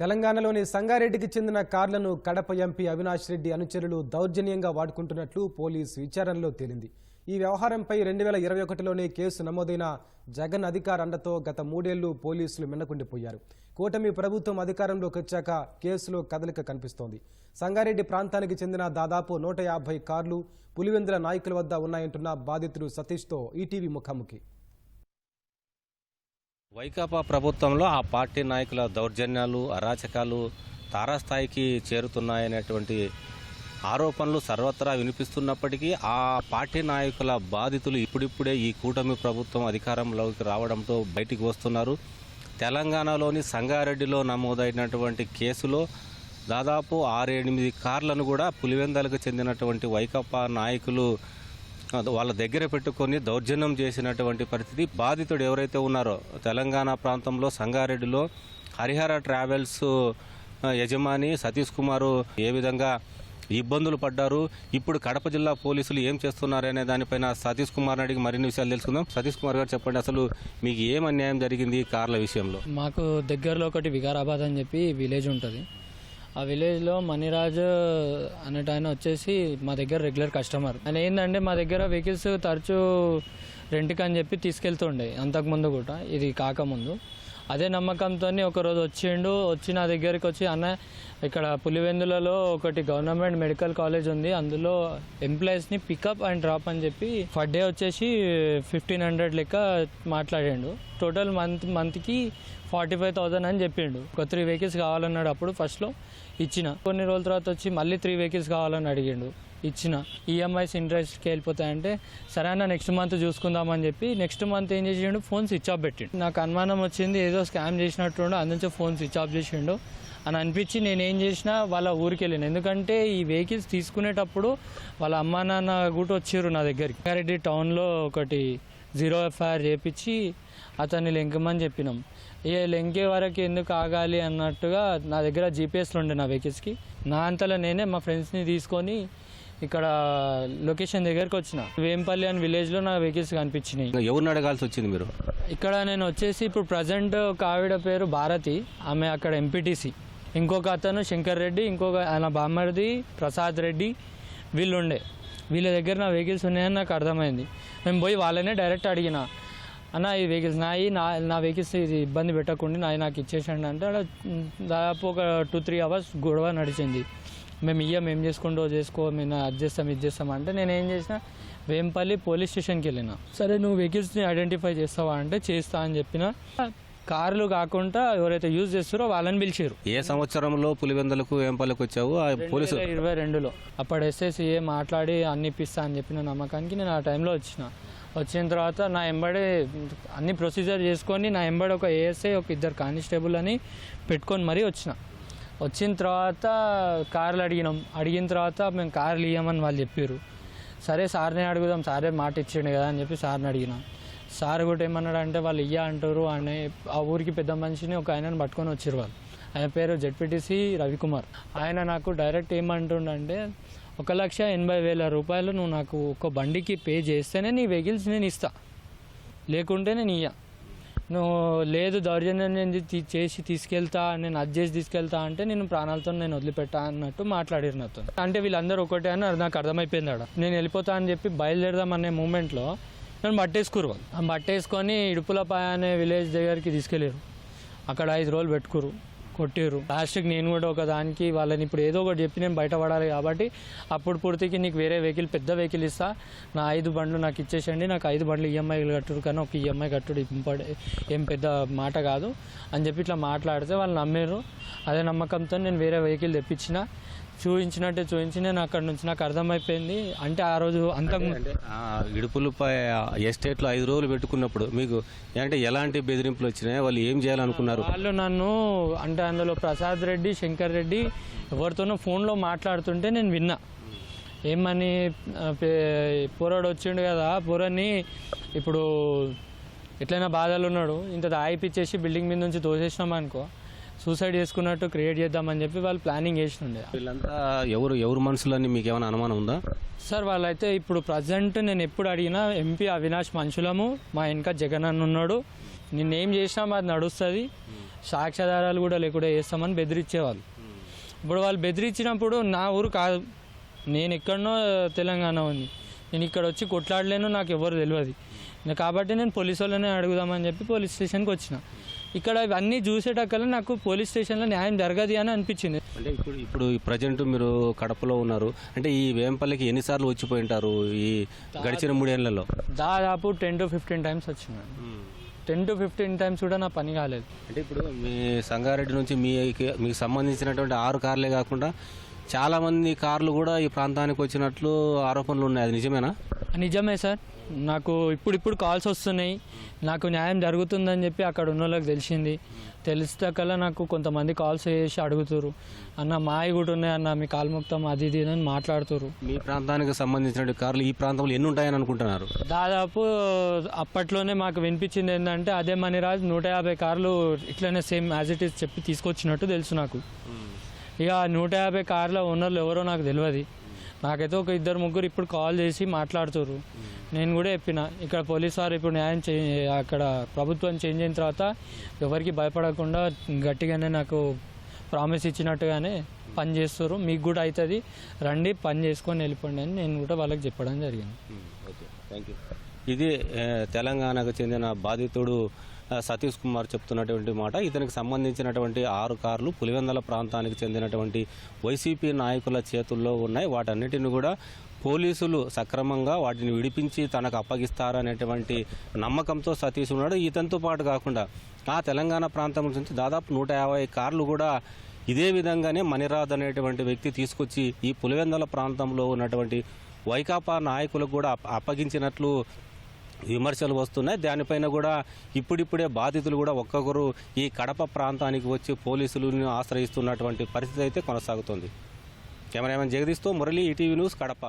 తెలంగాణలోని సంగారెడ్డికి చెందిన కార్లను కడప ఎంపీ అవినాష్ రెడ్డి అనుచరులు దౌర్జన్యంగా వాడుకుంటున్నట్లు పోలీసు విచారణలో తేలింది. ఈ వ్యవహారంపై రెండు వేల ఇరవై ఒకటిలోనే కేసు నమోదైన జగన్ అధికార అండతో గత మూడేళ్ళు పోలీసులు మిన్నకుండిపోయారు కూటమి ప్రభుత్వం అధికారంలోకి వచ్చాక కేసులో కదలిక కనిపిస్తోంది. సంగారెడ్డి ప్రాంతానికి చెందిన దాదాపు నూట యాభై కార్లు పులివెందుల నాయకుల వద్ద ఉన్నాయంటున్న బాధితుడు సతీష్తో ఈటీవీ ముఖాముఖి. వైకాపా ప్రభుత్వంలో ఆ పార్టీ నాయకుల దౌర్జన్యాలు అరాచకాలు తారాస్థాయికి చేరుతున్నాయనేటువంటి ఆరోపణలు సర్వత్రా వినిపిస్తున్నప్పటికీ ఆ పార్టీ నాయకుల బాధితులు ఇప్పుడిప్పుడే ఈ కూటమి ప్రభుత్వం అధికారంలోకి రావడంతో బయటికి వస్తున్నారు. తెలంగాణలోని సంగారెడ్డిలో నమోదైనటువంటి కేసులో దాదాపు ఆరేనిమిది కార్లను కూడా పులివెందలకు చెందినటువంటి వైకాపా నాయకులు వాళ్ళ దగ్గర పెట్టుకొని దౌర్జన్యం చేసినటువంటి పరిస్థితి బాధితుడు ఎవరైతే ఉన్నారో తెలంగాణ ప్రాంతంలో సంగారెడ్డిలో హరిహర ట్రావెల్స్ యజమాని సతీష్ కుమారు ఏ విధంగా ఇబ్బందులు పడ్డారు ఇప్పుడు కడప జిల్లా పోలీసులు ఏం చేస్తున్నారనే దానిపైన సతీష్ కుమార్ అడిగి మరిన్ని విషయాలు తెలుసుకుందాం. సతీష్ కుమార్ గారు చెప్పండి అసలు మీకు ఏం అన్యాయం జరిగింది కార్ల విషయంలో? మాకు దగ్గరలో ఒకటి వికారాబాద్ అని చెప్పి విలేజ్ ఉంటుంది. ఆ విలేజ్లో మణిరాజ్ అనేట ఆయన వచ్చేసి మా దగ్గర రెగ్యులర్ కస్టమర్ ఆయన ఏంటంటే మా దగ్గర వెహికల్స్ తరచూ రెంట్కి అని చెప్పి తీసుకెళ్తుండే అంతకుముందు కూడా. ఇది కాకముందు. అదే నమ్మకంతో ఒకరోజు వచ్చిండు. వచ్చి నా దగ్గరికి వచ్చి అన్న ఇక్కడ పులివెందులలో ఒకటి గవర్నమెంట్ మెడికల్ కాలేజ్ ఉంది. అందులో ఎంప్లాయీస్ని పికప్ అండ్ డ్రాప్ అని చెప్పి ఫర్ డే వచ్చేసి ఫిఫ్టీన్ హండ్రెడ్ లెక్క మాట్లాడాడు. టోటల్ మంత్ మంత్కి ఫార్టీ ఫైవ్ థౌసండ్ అని చెప్పిండు. ఒక త్రీ వెహికల్స్ కావాలన్నాడు అప్పుడు ఫస్ట్లో ఇచ్చిన. కొన్ని రోజుల తర్వాత వచ్చి మళ్ళీ త్రీ వెహికల్స్ కావాలని అడిగిండు. ఇచ్చిన ఈఎంఐస్ ఇంట్రెస్ట్కి వెళ్ళిపోతాయంటే సరే అన్న నెక్స్ట్ మంత్ చూసుకుందామని చెప్పి నెక్స్ట్ మంత్ ఏం చేసిండు? ఫోన్ స్విచ్ ఆఫ్ పెట్టిండు. నాకు అనుమానం వచ్చింది ఏదో స్కామ్ చేసినట్టుండో అందుకే ఫోన్ స్విచ్ ఆఫ్ చేసిండు. అని అనిపించి నేను ఏం చేసినా వాళ్ళ ఊరికి వెళ్ళాను ఎందుకంటే ఈ వెహికల్స్ తీసుకునేటప్పుడు వాళ్ళ అమ్మా నాన్న కూడా వచ్చారు నా దగ్గరికి. రంగారెడ్డి టౌన్లో ఒకటి జీరో ఎఫ్ఐఆర్ చేపించి అతన్ని లెంకమని చెప్పినాం. ఏ లెంకే వరకు ఎందుకు ఆగాలి అన్నట్టుగా నా దగ్గర జీపీఎస్లు ఉండే నా వెహికల్స్కి నా అంతలో నేనే మా ఫ్రెండ్స్ని తీసుకొని ఇక్కడ లొకేషన్ దగ్గరికి వచ్చిన. వేంపల్లి అని విలేజ్లో నా వెహికల్స్ కనిపించినాయి. ఎవరిని అడగాల్సి వచ్చింది మీరు? ఇక్కడ నేను వచ్చేసి ఇప్పుడు ప్రజెంట్ ఒక ఆవిడ పేరు భారతి. ఆమె అక్కడ ఎంపీటీసీ ఇంకొక అతను శంకర్ రెడ్డి ఇంకొక ఆయన బామ్మడిది ప్రసాద్ రెడ్డి వీళ్ళు ఉండే వీళ్ళ దగ్గర నా వెహికల్స్ ఉన్నాయని నాకు అర్థమైంది. నేను పోయి వాళ్ళనే డైరెక్ట్ అడిగిన. అన్న ఈ వెహికల్స్ నాయి నా నా వెహికల్స్ ఇది ఇబ్బంది పెట్టకుండా నాయి నాకు ఇచ్చేసండి అంటే ఆడ దాదాపు ఒక టూ త్రీ అవర్స్ గొడవ నడిచింది. మేము ఇయ్యం ఏం చేసుకుంటో చేసుకో మేము అది చేస్తాం ఇది చేస్తాం అంటే నేను ఏం చేసిన వేంపల్లి పోలీస్ స్టేషన్కి వెళ్ళిన. సరే నువ్వు వెహికల్స్ని ఐడెంటిఫై చేస్తావా అంటే చేస్తా అని చెప్పిన. కార్లు కాకుండా ఎవరైతే యూజ్ చేస్తారో వాళ్ళని పిలిచారు ఏ సంవత్సరంలో పులివెందులకు ఏంపల్లికి వచ్చావు? ఆ పోలీసు ఇరవై రెండులో. అప్పుడు ఎస్ఎస్ఏ మాట్లాడి అన్ని ఇప్పిస్తా అని చెప్పిన నమ్మకానికి నేను ఆ టైంలో వచ్చిన. వచ్చిన తర్వాత నా ఎంబడే అన్ని ప్రొసీజర్ చేసుకొని నా ఎంబడి ఒక ఏఎస్ఐ ఒక ఇద్దరు కానిస్టేబుల్ అని పెట్టుకొని మరీ వచ్చిన. వచ్చిన తర్వాత కార్లు అడిగినాం. అడిగిన తర్వాత మేము కార్లు ఇవ్వమని వాళ్ళు చెప్పారు సరే సార్నే అడుగుదాం. సారే మాట ఇచ్చిండు కదా అని చెప్పి సార్ని అడిగినాం. సార్ కూడా ఏమన్నాడు అంటే వాళ్ళు ఇయ్య అంటారు అని ఆ ఊరికి పెద్ద మనిషిని ఒక ఆయనను పట్టుకొని వచ్చారు వాళ్ళు. ఆయన పేరు జెడ్పీటీసీ రవికుమార్. ఆయన నాకు డైరెక్ట్ ఏమంటుండంటే ఒక లక్ష ఎనభై వేల రూపాయలు నువ్వు నాకు ఒక బండికి పే చేస్తేనే నీ వెహికల్స్ నేను ఇస్తా. లేకుంటే నేను ఇయ్యా. నువ్వు లేదు దౌర్జన్యం నేను చేసి తీసుకెళ్తా నేను అది చేసి తీసుకెళ్తా అంటే నేను ప్రాణాలతో నేను వదిలిపెట్టా అన్నట్టు మాట్లాడారు నాతో. అంటే వీళ్ళందరూ ఒకటే అని అది నాకు అర్థమైపోయింది ఆడ. నేను వెళ్ళిపోతా అని చెప్పి బయలుదేరదాం అనే మూమెంట్లో నన్ను పట్టేసుకురు వాళ్ళు. ఆ మట్టేసుకొని ఇడుపులపాయ అనే విలేజ్ దగ్గరికి తీసుకెళ్ళారు అక్కడ ఐదు రోజులు పెట్టుకురు కొట్టిర్రు. లాస్ట్కి నేను కూడా ఒక దానికి వాళ్ళని ఇప్పుడు ఏదో ఒకటి చెప్పి నేను బయటపడాలి కాబట్టి అప్పుడు పూర్తికి నీకు వేరే వెహికల్ పెద్ద వెహికల్ ఇస్తా. నా ఐదు బండ్లు నాకు ఇచ్చేసండి. నాకు ఐదు బండ్లు ఈఎంఐలు కట్టుడు కానీ ఒక ఈఎంఐ కట్టుడు ఇంపార్ట్ ఏం పెద్ద మాట కాదు. అని చెప్పి ఇట్లా మాట్లాడితే వాళ్ళు నమ్మారు. అదే నమ్మకంతో నేను వేరే వెహికల్ తెప్పించిన. చూపించినట్టే చూపించి నేను అక్కడ నుంచి నాకు అర్థమైపోయింది. అంటే ఆ రోజు ఆ ఇడుపులపై ఎస్టేట్లో ఐదు రోజులు పెట్టుకున్నప్పుడు మీకు అంటే ఎలాంటి బెదిరింపులు వచ్చినాయి వాళ్ళు ఏం చేయాలనుకున్నారు? వాళ్ళు నన్ను అంటే అందులో ప్రసాద్ రెడ్డి శంకర్ రెడ్డి ఎవరితోనో ఫోన్లో మాట్లాడుతుంటే నేను విన్నా. ఏమని పోరాడు వచ్చిండు కదా పోరాన్ని ఇప్పుడు ఎట్లయినా బాధలు ఉన్నాడు. ఇంత దాయిపిచ్చేసి బిల్డింగ్ మీద నుంచి తోసేసినాం అనుకో సూసైడ్ చేసుకున్నట్టు క్రియేట్ చేద్దామని చెప్పి వాళ్ళు ప్లానింగ్ చేసిండే వీళ్ళంతా ఎవరు ఎవరు మనుషులని మీకు ఏమైనా అనుమానం ఉందా? సార్ వాళ్ళైతే ఇప్పుడు ప్రజెంట్ నేను ఎప్పుడు అడిగినా ఎంపీ అవినాష్ మనుషులము మా వెనక జగన్ అన్న ఉన్నాడు. నిన్నేం చేసినా అది నడుస్తుంది. సాక్ష్యాధారాలు కూడా లేకుండా చేస్తామని బెదిరించేవాళ్ళు. ఇప్పుడు వాళ్ళు బెదిరించినప్పుడు నా ఊరు కాదు. నేను ఎక్కడనో తెలంగాణ ఉంది. నేను ఇక్కడ వచ్చి కొట్లాడలేను నాకు ఎవరు తెలియదు కాబట్టి నేను పోలీసు వాళ్ళనే అడుగుదామని చెప్పి పోలీస్ స్టేషన్కి వచ్చిన. ఇక్కడ ఇవన్నీ చూసేటక్కల్లా నాకు పోలీస్ స్టేషన్లో న్యాయం జరగదు అని అనిపించింది. అంటే ఇప్పుడు ఇప్పుడు ప్రజెంట్ మీరు కడపలో ఉన్నారు. అంటే ఈ వేంపల్లికి ఎన్నిసార్లు వచ్చిపోయి ఉంటారు ఈ గడిచిన మూడేళ్ళలో దాదాపు టెన్ టు ఫిఫ్టీన్ టైమ్స్ వచ్చిన టెన్ టు ఫిఫ్టీన్ టైమ్స్ కూడా నా పని కాలేదు. అంటే ఇప్పుడు మీ సంగారెడ్డి నుంచి మీ మీకు సంబంధించినటువంటి ఆరు కార్లే కాకుండా చాలా మంది కార్లు కూడా ఈ ప్రాంతానికి వచ్చినట్లు ఆరోపణలు ఉన్నాయి. అది నిజమేనా? నిజమే సార్. నాకు ఇప్పుడు ఇప్పుడు కాల్స్ వస్తున్నాయి. నాకు న్యాయం జరుగుతుందని చెప్పి అక్కడ ఉన్న వాళ్ళకి తెలిసింది. తెలిస్తే కల్లా నాకు కొంతమంది కాల్స్ చేసి అడుగుతారు అన్న మాయి కూడా ఉన్నాయి అన్న మీ కాలు మొత్తం అది ఇది అని మాట్లాడుతారు మీ ప్రాంతానికి సంబంధించిన కార్లు ఈ ప్రాంతంలో ఎన్ని ఉంటాయని అనుకుంటున్నారు? దాదాపు అప్పట్లోనే మాకు వినిపించింది ఏంటంటే అదే మణిరాజ్ నూట యాభై కార్లు ఇట్లనే సేమ్ యాజ్ ఇట్ ఈస్ చెప్పి తీసుకొచ్చినట్టు తెలుసు నాకు. ఇక నూట యాభై కార్ల ఓనర్లు ఎవరో నాకు తెలియదు నాకైతే ఒక ఇద్దరు ముగ్గురు ఇప్పుడు కాల్ చేసి మాట్లాడుతారు నేను కూడా చెప్పిన ఇక్కడ పోలీస్ వారు ఇప్పుడు న్యాయం చే అక్కడ ప్రభుత్వం చేంజ్ అయిన తర్వాత ఎవరికి భయపడకుండా గట్టిగానే నాకు ప్రామిస్ ఇచ్చినట్టుగానే పని చేస్తారు మీకు కూడా అవుతుంది రండి పని చేసుకొని వెళ్ళిపోండి అని నేను కూడా వాళ్ళకి చెప్పడం జరిగింది. ఓకే. థ్యాంక్ యూ ఇది తెలంగాణకు చెందిన బాధితుడు సతీష్ కుమార్ చెప్తున్నటువంటి మాట. ఇతనికి సంబంధించినటువంటి ఆరు కార్లు పులివెందల ప్రాంతానికి చెందినటువంటి వైసీపీ నాయకుల చేతుల్లో ఉన్నాయి. వాటన్నిటిని కూడా పోలీసులు సక్రమంగా వాటిని విడిపించి తనకు అప్పగిస్తారనేటువంటి నమ్మకంతో సతీష్ ఉన్నాడు. ఇతనితో పాటు కాకుండా ఆ తెలంగాణ ప్రాంతం నుంచి దాదాపు నూట యాభై కార్లు కూడా ఇదే విధంగానే మణిరాజ్ అనేటువంటి వ్యక్తి తీసుకొచ్చి ఈ పులివెందల ప్రాంతంలో ఉన్నటువంటి వైకాపా నాయకులకు కూడా అప్పగించినట్లు విమర్శలు వస్తున్నాయి. దానిపైన కూడా ఇప్పుడిప్పుడే బాధితులు కూడా ఒక్కొక్కరు ఈ కడప ప్రాంతానికి వచ్చి పోలీసులను ఆశ్రయిస్తున్నటువంటి పరిస్థితి అయితే కొనసాగుతుంది. కెమెరామెన్ జగదీష్తో మురళి ఈటీవీ న్యూస్ కడప.